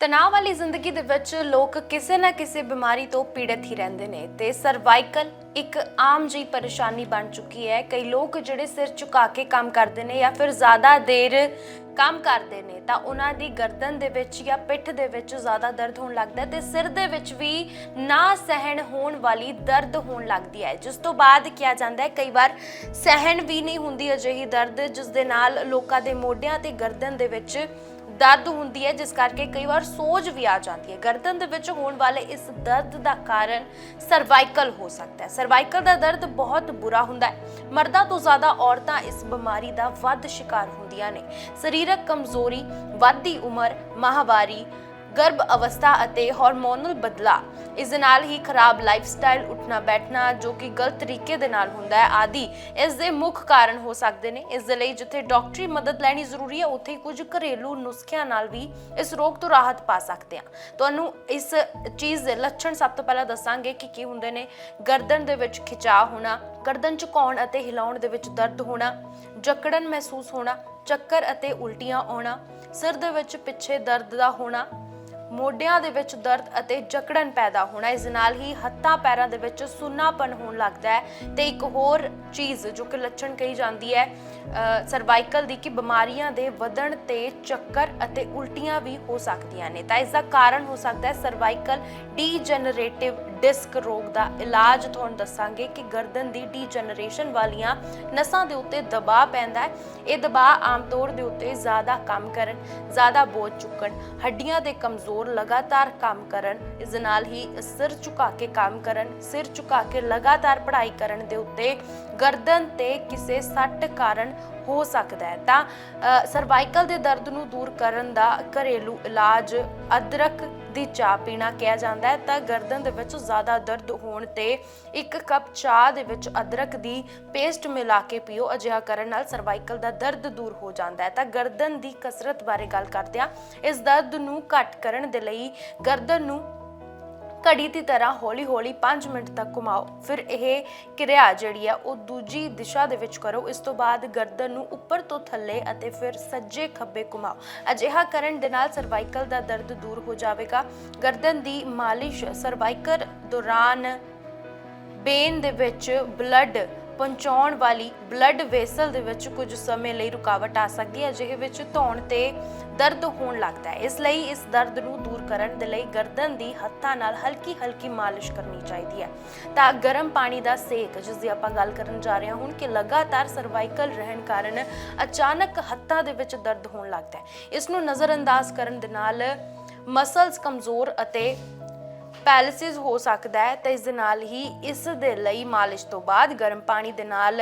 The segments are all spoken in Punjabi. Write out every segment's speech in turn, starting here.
ਤਣਾਅ ਵਾਲੀ ਜ਼ਿੰਦਗੀ ਦੇ ਵਿੱਚ ਲੋਕ ਕਿਸੇ ਨਾ ਕਿਸੇ ਬਿਮਾਰੀ ਤੋਂ ਪੀੜਤ ਹੀ ਰਹਿੰਦੇ ਨੇ ਤੇ ਸਰਵਾਈਕਲ ਇੱਕ ਆਮ ਜਿਹੀ ਪਰੇਸ਼ਾਨੀ ਬਣ ਚੁੱਕੀ ਹੈ। ਕਈ ਲੋਕ ਜਿਹੜੇ ਸਿਰ ਝੁਕਾ ਕੇ ਕੰਮ ਕਰਦੇ ਨੇ ਜਾਂ ਫਿਰ ਜ਼ਿਆਦਾ ਦੇਰ ਕੰਮ ਕਰਦੇ ਨੇ, ਤਾਂ ਉਹਨਾਂ ਦੀ ਗਰਦਨ ਦੇ ਵਿੱਚ ਜਾਂ ਪਿੱਠ ਦੇ ਵਿੱਚ ਜ਼ਿਆਦਾ ਦਰਦ ਹੋਣ ਲੱਗਦਾ ਹੈ ਤੇ ਸਿਰ ਦੇ ਵਿੱਚ ਵੀ ਨਾ ਸਹਿਣ ਹੋਣ ਵਾਲੀ ਦਰਦ ਹੋਣ ਲੱਗਦੀ ਹੈ। ਜਿਸ ਤੋਂ ਬਾਅਦ ਕਿਹਾ ਜਾਂਦਾ ਹੈ, ਕਈ ਵਾਰ ਸਹਿਣ ਵੀ ਨਹੀਂ ਹੁੰਦੀ, ਅਜਿਹੀ ਦਰਦ ਜਿਸ ਦੇ ਨਾਲ ਲੋਕਾਂ ਦੇ ਮੋਢਿਆਂ ਤੇ ਗਰਦਨ ਦੇ ਵਿੱਚ ਦਰਦ ਹੁੰਦੀ ਹੈ, ਜਿਸ ਕਰਕੇ ਕਈ ਵਾਰ ਸੋਜ ਵੀ ਆ ਜਾਂਦੀ ਹੈ। ਗਰਦਨ ਦੇ ਵਿੱਚ ਹੋਣ ਵਾਲੇ ਇਸ ਦਰਦ ਦਾ ਕਾਰਨ ਸਰਵਾਈਕਲ ਹੋ ਸਕਦਾ ਹੈ। ਸਰਵਾਈਕਲ ਦਾ ਦਰਦ ਬਹੁਤ ਬੁਰਾ ਹੁੰਦਾ ਹੈ। ਮਰਦਾਂ ਤੋਂ ਜ਼ਿਆਦਾ ਔਰਤਾਂ ਇਸ ਬਿਮਾਰੀ ਦਾ ਵੱਧ ਸ਼ਿਕਾਰ ਹੁੰਦੀਆਂ ਨੇ। ਸਰੀਰਕ ਕਮਜ਼ੋਰੀ, ਵੱਧਦੀ ਉਮਰ, ਮਾਹਵਾਰੀ ਗਰਭ ਅਵਸਥਾ ਅਤੇ ਹਾਰਮੋਨਲ ਬਦਲਾਅ ਇਸ ਦੇ ਨਾਲ ਹੀ ਖਰਾਬ ਲਾਈਫਸਟਾਈਲ ਉੱਠਣਾ ਬੈਠਣਾ ਜੋ ਕਿ ਗਲਤ ਤਰੀਕੇ ਦੇ ਨਾਲ ਹੁੰਦਾ ਹੈ ਆਦਿ, ਇਸ ਦੇ ਮੁੱਖ ਕਾਰਨ ਹੋ ਸਕਦੇ ਨੇ। ਇਸ ਦੇ ਲਈ ਜਿੱਥੇ ਡਾਕਟਰੀ ਮਦਦ ਲੈਣੀ ਜ਼ਰੂਰੀ ਹੈ, ਉੱਥੇ ਕੁਝ ਘਰੇਲੂ ਨੁਸਖਿਆਂ ਨਾਲ ਵੀ ਇਸ ਰੋਗ ਤੋਂ ਰਾਹਤ ਪਾ ਸਕਦੇ ਹਾਂ। ਤੁਹਾਨੂੰ ਇਸ ਚੀਜ਼ ਦੇ ਲੱਛਣ ਸਭ ਤੋਂ ਪਹਿਲਾਂ ਦੱਸਾਂਗੇ ਕਿ ਕੀ ਹੁੰਦੇ ਨੇ। ਗਰਦਨ ਦੇ ਵਿੱਚ ਖਿਚਾਅ ਹੋਣਾ, ਗਰਦਨ ਝੁਕਾਉਣ ਅਤੇ ਹਿਲਾਉਣ ਦੇ ਵਿੱਚ ਦਰਦ ਹੋਣਾ, ਜਕੜਨ ਮਹਿਸੂਸ ਹੋਣਾ, ਚੱਕਰ ਅਤੇ ਉਲਟੀਆਂ ਆਉਣਾ, ਸਿਰ ਦੇ ਵਿੱਚ ਪਿੱਛੇ ਦਰਦ ਦਾ ਹੋਣਾ ਮੋਢਿਆਂ ਦੇ ਵਿੱਚ ਦਰਦ ਅਤੇ ਜਕੜਨ ਪੈਦਾ ਹੋਣਾ, ਇਸ ਨਾਲ ਹੀ ਹੱਥਾਂ ਪੈਰਾਂ ਦੇ ਵਿੱਚ ਸੁੰਨਾਪਨ ਹੋਣ ਲੱਗਦਾ ਹੈ ਤੇ ਇੱਕ ਹੋਰ ਚੀਜ਼ ਜੋ ਕਿ ਲੱਛਣ ਕਹੀ ਜਾਂਦੀ ਹੈ ਸਰਵਾਈਕਲ ਦੀ ਕਿ ਬਿਮਾਰੀਆਂ ਦੇ ਵਧਣ ਤੇ ਚੱਕਰ ਅਤੇ ਉਲਟੀਆਂ ਵੀ ਹੋ ਸਕਦੀਆਂ ਨੇ। ਤਾਂ ਇਸ ਦਾ ਕਾਰਨ ਹੋ ਸਕਦਾ ਹੈ ਸਰਵਾਈਕਲ ਡੀਜਨਰੇਟਿਵ ਡਿਸਕ ਰੋਗ ਦਾ ਇਲਾਜ। ਤੁਹਾਨੂੰ ਦੱਸਾਂਗੇ ਕਿ ਗਰਦਨ ਦੀ ਡੀਜਨਰੇਸ਼ਨ ਵਾਲੀਆਂ ਨਸਾਂ ਦੇ ਉੱਤੇ ਦਬਾਅ ਪੈਂਦਾ ਹੈ। ਇਹ ਦਬਾਅ ਆਮ ਤੌਰ ਦੇ ਉੱਤੇ ਜ਼ਿਆਦਾ ਕੰਮ ਕਰਨ, ਜ਼ਿਆਦਾ ਬੋਝ ਚੁੱਕਣ, ਹੱਡੀਆਂ ਦੇ ਕਮਜ਼ੋਰ ਲਗਾਤਾਰ ਕੰਮ ਕਰਨ, ਇਸ ਨਾਲ ਹੀ ਸਿਰ ਝੁਕਾ ਕੇ ਕੰਮ ਕਰਨ, ਸਿਰ ਝੁਕਾ ਕੇ ਲਗਾਤਾਰ ਪੜ੍ਹਾਈ ਕਰਨ ਦੇ ਉੱਤੇ ਗਰਦਨ ਤੇ ਕਿਸੇ ਸੱਟ ਕਾਰਨ ਹੋ ਸਕਦਾ ਹੈ। ਤਾਂ ਸਰਵਾਈਕਲ ਦੇ ਦਰਦ ਨੂੰ ਦੂਰ ਕਰਨ ਦਾ ਘਰੇਲੂ ਇਲਾਜ ਅਦਰਕ ਦੀ ਚਾਹ ਪੀਣਾ ਕਿਹਾ ਜਾਂਦਾ ਹੈ। ਤਾਂ, ਗਰਦਨ ਦੇ ਵਿੱਚ ਜ਼ਿਆਦਾ ਦਰਦ ਹੋਣ ਤੇ ਇੱਕ ਕੱਪ ਚਾਹ ਦੇ ਵਿੱਚ ਅਦਰਕ ਦੀ ਪੇਸਟ ਮਿਲਾ ਕੇ ਪੀਓ, ਅਜਿਹਾ ਕਰਨ ਨਾਲ ਸਰਵਾਈਕਲ ਦਾ ਦਰਦ ਦੂਰ ਹੋ ਜਾਂਦਾ ਹੈ। ਤਾਂ, ਗਰਦਨ ਦੀ ਕਸਰਤ ਬਾਰੇ ਗੱਲ ਕਰਦੇ ਹਾਂ। ਇਸ ਦਰਦ ਨੂੰ ਘੱਟ ਕਰਨ ਦੇ ਲਈ ਗਰਦਨ ਨੂੰ ਘੜੀ ਦੀ ਤਰ੍ਹਾਂ ਹੌਲੀ-ਹੌਲੀ 5 ਮਿੰਟ ਤੱਕ ਘੁਮਾਓ। ਫਿਰ ਇਹ ਕਿਰਿਆ ਜਿਹੜੀ ਆ, ਉਹ ਦੂਜੀ ਦਿਸ਼ਾ ਦੇ ਵਿੱਚ ਕਰੋ। ਇਸ ਤੋਂ ਬਾਅਦ ਗਰਦਨ ਨੂੰ ਉੱਪਰ ਤੋਂ ਥੱਲੇ ਅਤੇ ਫਿਰ ਸੱਜੇ ਖੱਬੇ ਘੁਮਾਓ। ਅਜਿਹਾ ਕਰਨ ਦੇ ਨਾਲ ਸਰਵਾਈਕਲ ਦਾ ਦਰਦ ਦੂਰ ਹੋ ਜਾਵੇਗਾ। ਗਰਦਨ ਦੀ ਮਾਲਿਸ਼ ਸਰਵਾਈਕਲ ਦੌਰਾਨ ਬੇਨ ਦੇ ਵਿੱਚ ਬਲੱਡ ਪਹੁੰਚਾਉਣ ਵਾਲੀ ਬਲੱਡ ਵੈਸਲ ਦੇ ਵਿੱਚ ਕੁਝ ਸਮੇਂ ਲਈ ਰੁਕਾਵਟ ਆ ਸਕਦੀ ਹੈ ਜਿਹੇ ਵਿੱਚ ਧੌਣ ਤੇ ਦਰਦ ਹੋਣ ਲੱਗਦਾ ਹੈ। ਇਸ ਲਈ ਇਸ ਦਰਦ ਨੂੰ ਦੂਰ ਕਰਨ ਦੇ ਲਈ ਗਰਦਨ ਦੀ ਹੱਥਾਂ ਨਾਲ ਹਲਕੀ ਹਲਕੀ ਮਾਲਿਸ਼ ਕਰਨੀ ਚਾਹੀਦੀ ਹੈ। ਤਾਂ ਗਰਮ ਪਾਣੀ ਦਾ ਸੇਕ, ਜਿਸ ਦੀ ਆਪਾਂ ਗੱਲ ਕਰਨ ਜਾ ਰਹੇ ਹਾਂ ਹੁਣ, ਕਿ ਲਗਾਤਾਰ ਸਰਵਾਈਕਲ ਰਹਿਣ ਕਾਰਨ ਅਚਾਨਕ ਹੱਥਾਂ ਦੇ ਵਿੱਚ ਦਰਦ ਹੋਣ ਲੱਗਦਾ ਹੈ। ਇਸ ਨੂੰ ਨਜ਼ਰਅੰਦਾਜ਼ ਕਰਨ ਦੇ ਨਾਲ ਮਸਲਸ ਕਮਜ਼ੋਰ ਅਤੇ ਪੈਲਿਸਿਸ ਹੋ ਸਕਦਾ ਹੈ, ਤਾਂ ਇਸ ਦੇ ਨਾਲ ਹੀ ਇਸ ਦੇ ਲਈ ਮਾਲਿਸ਼ ਤੋਂ ਬਾਅਦ ਗਰਮ ਪਾਣੀ ਦੇ ਨਾਲ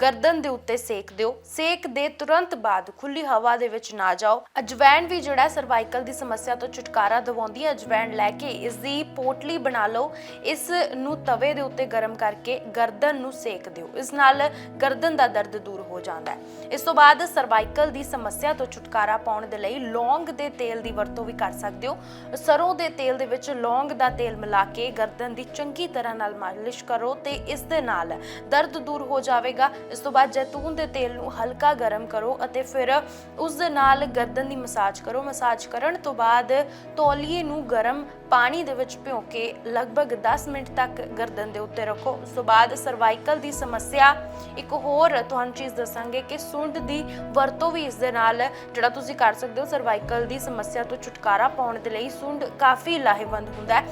ਗਰਦਨ ਦੇ ਉੱਤੇ ਸੇਕ ਦਿਓ। ਸੇਕ ਦੇ ਤੁਰੰਤ ਬਾਅਦ ਖੁੱਲੀ ਹਵਾ ਦੇ ਵਿੱਚ ਨਾ ਜਾਓ। ਅਜਵੈਨ ਵੀ ਜਿਹੜਾ ਸਰਵਾਈਕਲ ਦੀ ਸਮੱਸਿਆ ਤੋਂ ਛੁਟਕਾਰਾ ਦਿਵਾਉਂਦੀ ਹੈ। ਅਜਵੈਨ ਲੈ ਕੇ ਇਸ ਦੀ ਪੋਟਲੀ ਬਣਾ ਲਓ। ਇਸ ਨੂੰ ਤਵੇ ਦੇ ਉੱਤੇ ਗਰਮ ਕਰਕੇ ਗਰਦਨ ਨੂੰ ਸੇਕ ਦਿਓ। ਇਸ ਨਾਲ ਗਰਦਨ ਦਾ ਦਰਦ ਦੂਰ ਹੋ ਜਾਂਦਾ ਹੈ। ਇਸ ਤੋਂ ਬਾਅਦ ਸਰਵਾਈਕਲ ਦੀ ਸਮੱਸਿਆ ਤੋਂ ਛੁਟਕਾਰਾ ਪਾਉਣ ਦੇ ਲਈ ਲੌਂਗ ਦੇ ਤੇਲ ਦੀ ਵਰਤੋਂ ਵੀ ਕਰ ਸਕਦੇ ਹੋ। ਸਰੋਂ ਦੇ ਤੇਲ ਦੇ ਵਿੱਚ ਲੌਂਗ ਦਾ ਤੇਲ ਮਿਲਾ ਕੇ ਗਰਦਨ ਦੀ ਚੰਗੀ ਤਰ੍ਹਾਂ ਨਾਲ ਮਾਲਿਸ਼ ਕਰੋ ਤੇ ਇਸ ਦੇ ਨਾਲ ਦਰਦ ਦੂਰ ਹੋ ਜਾਵੇਗਾ। ਇਸ ਤੋਂ ਬਾਅਦ ਜੈਤੂਨ ਦੇ ਤੇਲ ਨੂੰ ਹਲਕਾ ਗਰਮ ਕਰੋ ਅਤੇ ਫਿਰ ਉਸ ਦੇ ਨਾਲ ਗਰਦਨ ਦੀ ਮਸਾਜ ਕਰੋ। ਮਸਾਜ ਕਰਨ ਤੋਂ ਬਾਅਦ ਤੌਲੀਏ ਨੂੰ ਗਰਮ ਪਾਣੀ ਦੇ ਵਿੱਚ ਭਿਓ ਕੇ ਲਗਭਗ 10 ਮਿੰਟ ਤੱਕ ਗਰਦਨ ਦੇ ਉੱਤੇ ਰੱਖੋ। ਉਸ ਤੋਂ ਬਾਅਦ ਸਰਵਾਈਕਲ ਦੀ ਸਮੱਸਿਆ, ਇੱਕ ਹੋਰ ਤੁਹਾਨੂੰ ਚੀਜ਼ ਦੱਸਾਂਗੇ ਕਿ ਸੁੰਡ ਦੀ ਵਰਤੋਂ ਵੀ ਇਸ ਦੇ ਨਾਲ, ਜਿਹੜਾ ਤੁਸੀਂ ਕਰ ਸਕਦੇ ਹੋ, ਸਰਵਾਈਕਲ ਦੀ ਸਮੱਸਿਆ ਤੋਂ ਛੁਟਕਾਰਾ ਪਾਉਣ ਦੇ ਲਈ ਸੁੰਡ ਕਾਫੀ ਲਾਹੇਵੰਦ ਹੁੰਦਾ ਹੈ।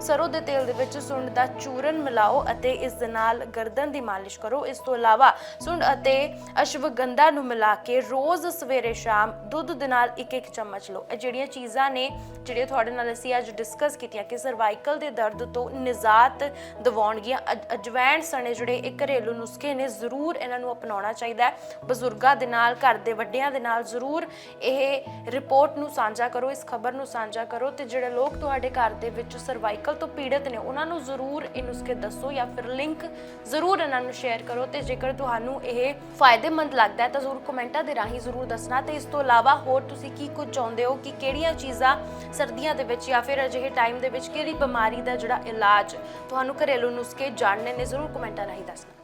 ਸਰੋਂ ਦੇ ਤੇਲ ਦੇ ਵਿੱਚ ਸੁੰਡ ਦਾ ਚੂਰਨ ਮਿਲਾਓ ਅਤੇ ਇਸ ਦੇ ਨਾਲ ਗਰਦਨ ਦੀ ਮਾਲਿਸ਼ ਕਰੋ। ਇਸ ਤੋਂ ਇਲਾਵਾ ਸੁੰਡ ਅਤੇ ਅਸ਼ਵਗੰਧਾ ਨੂੰ ਮਿਲਾ ਕੇ ਰੋਜ਼ ਸਵੇਰੇ ਸ਼ਾਮ ਦੁੱਧ ਦੇ ਨਾਲ ਇੱਕ ਇੱਕ ਚਮਚ ਲਓ। ਇਹ ਜਿਹੜੀਆਂ ਚੀਜ਼ਾਂ ਨੇ, ਜਿਹੜੀਆਂ ਤੁਹਾਡੇ ਨਾਲ ਅਸੀਂ ਅੱਜ ਡਿਸਕਸ ਕੀਤੀਆਂ ਕਿ ਸਰਵਾਈਕਲ ਦੇ ਦਰਦ ਤੋਂ ਨਿਜਾਤ ਦਿਵਾਉਣਗੀਆਂ। ਅਜ- ਅਜਵੈਣ ਸਣੇ ਜਿਹੜੇ ਇਹ ਘਰੇਲੂ ਨੁਸਖੇ ਨੇ, ਜ਼ਰੂਰ ਇਹਨਾਂ ਨੂੰ ਅਪਣਾਉਣਾ ਚਾਹੀਦਾ ਹੈ। ਬਜ਼ੁਰਗਾਂ ਦੇ ਨਾਲ, ਘਰ ਦੇ ਵੱਡਿਆਂ ਦੇ ਨਾਲ ਜ਼ਰੂਰ ਇਹ ਰਿਪੋਰਟ ਨੂੰ ਸਾਂਝਾ ਕਰੋ, ਇਸ ਖਬਰ ਨੂੰ ਸਾਂਝਾ ਕਰੋ ਤੇ ਜਿਹੜੇ ਲੋਕ ਤੁਹਾਡੇ ਘਰ ਦੇ ਵਿੱਚ ਸਰਵਾਈਕਲ ਤੋਂ ਪੀੜਤ ਨੇ, ਉਹਨਾਂ ਨੂੰ ਜ਼ਰੂਰ ਇਹ ਨੁਸਖੇ ਦੱਸੋ ਜਾਂ ਫਿਰ ਲਿੰਕ ਜ਼ਰੂਰ ਇਹਨਾਂ ਨੂੰ ਸ਼ੇਅਰ ਕਰੋ ਤੇ ਜੇਕਰ ਤੁਹਾਨੂੰ ਇਹ ਫਾਇਦੇਮੰਦ ਲੱਗਦਾ ਹੈ ਤਾਂ ਜ਼ਰੂਰ ਕਮੈਂਟਾਂ ਦੇ ਰਾਹੀਂ ਜ਼ਰੂਰ ਦੱਸਣਾ ਤੇ ਇਸ ਤੋਂ ਇਲਾਵਾ ਹੋਰ ਤੁਸੀਂ ਕੀ ਕੁਝ ਚਾਹੁੰਦੇ ਹੋ ਕਿ ਕਿਹੜੀਆਂ ਚੀਜ਼ਾਂ ਸਰਦੀਆਂ ਦੇ ਵਿੱਚ ਜਾਂ ਫਿਰ ਅਜਿਹੇ ਟਾਈਮ ਦੇ ਵਿੱਚ ਕਿਹੜੀ ਬਿਮਾਰੀ ਦਾ ਜਿਹੜਾ ਇਲਾਜ ਤੁਹਾਨੂੰ ਘਰੇਲੂ ਨੁਸਖੇ ਜਾਣਨੇ ਨੇ, ਜ਼ਰੂਰ ਕਮੈਂਟਾਂ ਰਾਹੀਂ ਦੱਸਣਾ।